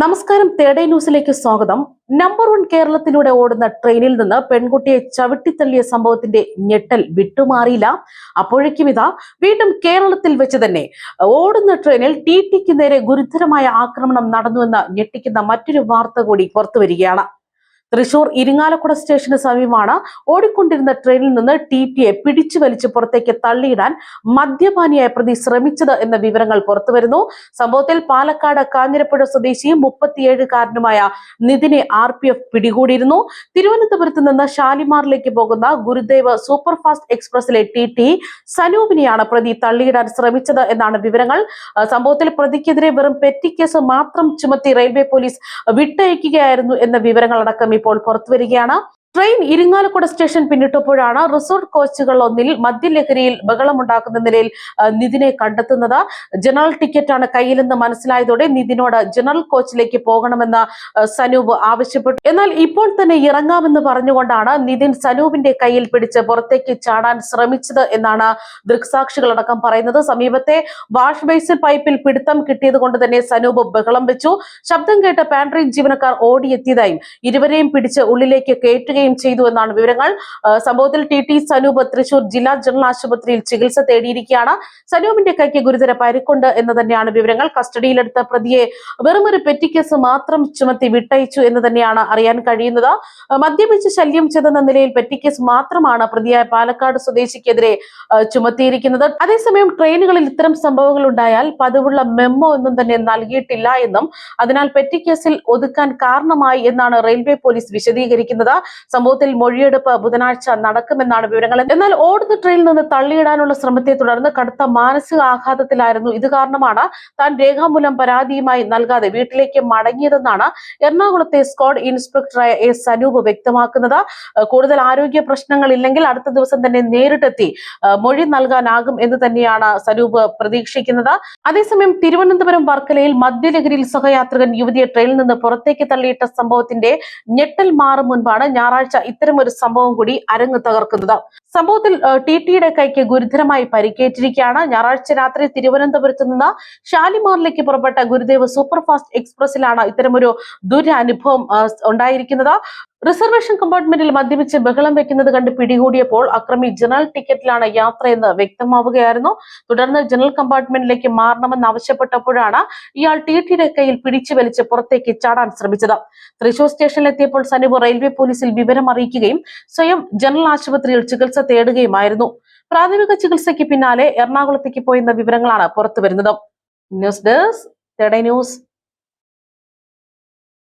നമസ്കാരം തേടേ ന്യൂസിലേക്ക് സ്വാഗതം. നമ്പർ വൺ കേരളത്തിലൂടെ ഓടുന്ന ട്രെയിനിൽ നിന്ന് പെൺകുട്ടിയെ ചവിട്ടിത്തള്ളിയ സംഭവത്തിന്റെ ഞെട്ടൽ വിട്ടുമാറിയില്ല. അപ്പോഴേക്കും ഇതാ വീണ്ടും കേരളത്തിൽ വെച്ച് തന്നെ ഓടുന്ന ട്രെയിനിൽ ടി ടിക്ക് നേരെ ഗുരുതരമായ ആക്രമണം നടന്നുവെന്ന ഞെട്ടിക്കുന്ന മറ്റൊരു വാർത്ത കൂടി പുറത്തു വരികയാണ്. തൃശൂർ ഇരിങ്ങാലക്കുട സ്റ്റേഷന് സമീപമാണ് ഓടിക്കൊണ്ടിരുന്ന ട്രെയിനിൽ നിന്ന് ടി ടിയെ പിടിച്ചു വലിച്ച് പുറത്തേക്ക് തള്ളിയിടാൻ മദ്യപാനിയായ പ്രതി ശ്രമിച്ചത് എന്ന വിവരങ്ങൾ പുറത്തുവരുന്നു സംഭവത്തിൽ പാലക്കാട് കാഞ്ഞിരപ്പുഴ സ്വദേശിയും മുപ്പത്തിയേഴുകാരനുമായ നിതിനെ ആർ പി എഫ് പിടികൂടിയിരുന്നു. തിരുവനന്തപുരത്ത് നിന്ന് ഷാലിമാറിലേക്ക് പോകുന്ന ഗുരുദേവ് സൂപ്പർഫാസ്റ്റ് എക്സ്പ്രസിലെ ടി ടി സനൂപിനെയാണ് പ്രതി തള്ളിയിടാൻ ശ്രമിച്ചത് എന്നാണ് വിവരങ്ങൾ. സംഭവത്തിൽ പ്രതിക്കെതിരെ വെറും പെറ്റി കേസ് മാത്രം ചുമത്തി റെയിൽവേ പോലീസ് വിട്ടയക്കുകയായിരുന്നു എന്ന വിവരങ്ങളടക്കം ഇപ്പോൾ പുറത്തുവരികയാണ് ട്രെയിൻ ഇരിങ്ങാലക്കുട സ്റ്റേഷൻ പിന്നിട്ടപ്പോഴാണ് റിസോർട്ട് കോച്ചുകൾ ഒന്നിൽ മദ്യലഹരിയിൽ ബഹളമുണ്ടാക്കുന്ന നിലയിൽ നിതിനെ കണ്ടെത്തുന്നത്. ജനറൽ ടിക്കറ്റാണ് കയ്യിലെന്ന് മനസ്സിലായതോടെ നിതിനോട് ജനറൽ കോച്ചിലേക്ക് പോകണമെന്ന് സനൂപ് ആവശ്യപ്പെട്ടു. എന്നാൽ ഇപ്പോൾ തന്നെ ഇറങ്ങാമെന്ന് പറഞ്ഞുകൊണ്ടാണ് നിതിൻ സനൂപിന്റെ കയ്യിൽ പിടിച്ച് പുറത്തേക്ക് ചാടാൻ ശ്രമിച്ചത് എന്നാണ് ദൃക്സാക്ഷികളടക്കം പറയുന്നത്. സമീപത്തെ വാഷ് ബേസിൽ പൈപ്പിൽ പിടുത്തം കിട്ടിയത് കൊണ്ട് തന്നെ സനൂപ് ബഹളം വെച്ചു. ശബ്ദം കേട്ട് പാൻട്രി ജീവനക്കാർ ഓടിയെത്തിയതായും ഇരുവരെയും പിടിച്ച് ഉള്ളിലേക്ക് കയറ്റുകയും ചെയ്തു എന്നാണ് വിവരങ്ങൾ. സംഭവത്തിൽ ടി ടി സനൂപ് തൃശൂർ ജില്ലാ ജനറൽ ആശുപത്രിയിൽ ചികിത്സ തേടിയിരിക്കുകയാണ്. സനൂപിന്റെ കൈക്ക് ഗുരുതര പരിക്കുണ്ട് എന്ന് തന്നെയാണ് വിവരങ്ങൾ. കസ്റ്റഡിയിലെടുത്ത പ്രതിയെ വെറുമൊരു പെറ്റിക്കേസ് മാത്രം ചുമത്തി വിട്ടയച്ചു എന്ന് തന്നെയാണ് അറിയാൻ കഴിയുന്നത്. മദ്യപിച്ച് ശല്യം ചെയ്തെന്ന നിലയിൽ പെറ്റിക്കേസ് മാത്രമാണ് പ്രതിയായ പാലക്കാട് സ്വദേശിക്കെതിരെ ചുമത്തിയിരിക്കുന്നത്. അതേസമയം ട്രെയിനുകളിൽ ഇത്തരം സംഭവങ്ങൾ ഉണ്ടായാൽ പതിവുള്ള മെമ്മോ ഒന്നും തന്നെ നൽകിയിട്ടില്ല എന്നും അതിനാൽ പെറ്റിക്കേസിൽ ഒതുക്കാൻ കാരണമായി എന്നാണ് റെയിൽവേ പോലീസ് വിശദീകരിക്കുന്നത്. സംഭവത്തിൽ മൊഴിയെടുപ്പ് ബുധനാഴ്ച നടക്കുമെന്നാണ് വിവരങ്ങൾ. എന്നാൽ ഓടുന്ന ട്രെയിനിൽ നിന്ന് തള്ളിയിടാനുള്ള ശ്രമത്തെ തുടർന്ന് കടുത്ത മാനസിക ആഘാതത്തിലായിരുന്നു. ഇത് കാരണമാണ് താൻ രേഖാമൂലം പരാതിയുമായി നൽകാതെ വീട്ടിലേക്ക് മടങ്ങിയതെന്നാണ് എറണാകുളത്തെ സ്ക്വാഡ് ഇൻസ്പെക്ടറായ എ സനൂപ് വ്യക്തമാക്കുന്നത്. കൂടുതൽ ആരോഗ്യ പ്രശ്നങ്ങൾ ഇല്ലെങ്കിൽ അടുത്ത ദിവസം തന്നെ നേരിട്ടെത്തി മൊഴി നൽകാനാകും എന്ന് തന്നെയാണ് സനൂപ് പ്രതീക്ഷിക്കുന്നത്. അതേസമയം തിരുവനന്തപുരം വർക്കലയിൽ മദ്യലഹരിയിൽ സഹയാത്രികൻ യുവതിയെ ട്രെയിനിൽ നിന്ന് പുറത്തേക്ക് തള്ളിയിട്ട സംഭവത്തിന്റെ ഞെട്ടൽ മാറും മുൻപാണ് ഞായറാഴ്ച ഇത്തരം ഒരു സംഭവം കൂടി അരങ്ങ് തകർക്കുന്നത്. സംഭവത്തിൽ ടി ടിയുടെ കൈക്ക് ഗുരുതരമായി പരിക്കേറ്റിരിക്കുകയാണ്. ഞായറാഴ്ച രാത്രി തിരുവനന്തപുരത്ത് നിന്ന് ഷാലിമാറിലേക്ക് പുറപ്പെട്ട ഗുരുദേവ് സൂപ്പർഫാസ്റ്റ് എക്സ്പ്രസിലാണ് ഇത്തരമൊരു ദുരനുഭവം ഉണ്ടായിരിക്കുന്നത്. റിസർവേഷൻ കമ്പാർട്ട്മെന്റിൽ മദ്യപിച്ച് ബഹളം വെക്കുന്നത് കണ്ട് പിടികൂടിയപ്പോൾ അക്രമി ജനറൽ ടിക്കറ്റിലാണ് യാത്രയെന്ന് വ്യക്തമാവുകയായിരുന്നു. തുടർന്ന് ജനറൽ കമ്പാർട്ട്മെന്റിലേക്ക് മാറണമെന്ന് ആവശ്യപ്പെട്ടപ്പോഴാണ് ഇയാൾ ടി ടിയുടെ കയ്യിൽ പിടിച്ചു വലിച്ച് പുറത്തേക്ക് ചാടാൻ ശ്രമിച്ചത്. തൃശൂർ സ്റ്റേഷനിലെത്തിയപ്പോൾ സനീപ് റെയിൽവേ പോലീസിൽ വിവരം അറിയിക്കുകയും സ്വയം ജനറൽ ആശുപത്രിയിൽ ചികിത്സ തേടുകയുമായിരുന്നു. പ്രാഥമിക ചികിത്സയ്ക്ക് പിന്നാലെ എറണാകുളത്തേക്ക് പോയെന്ന വിവരങ്ങളാണ് പുറത്തുവരുന്നത്. News desk news.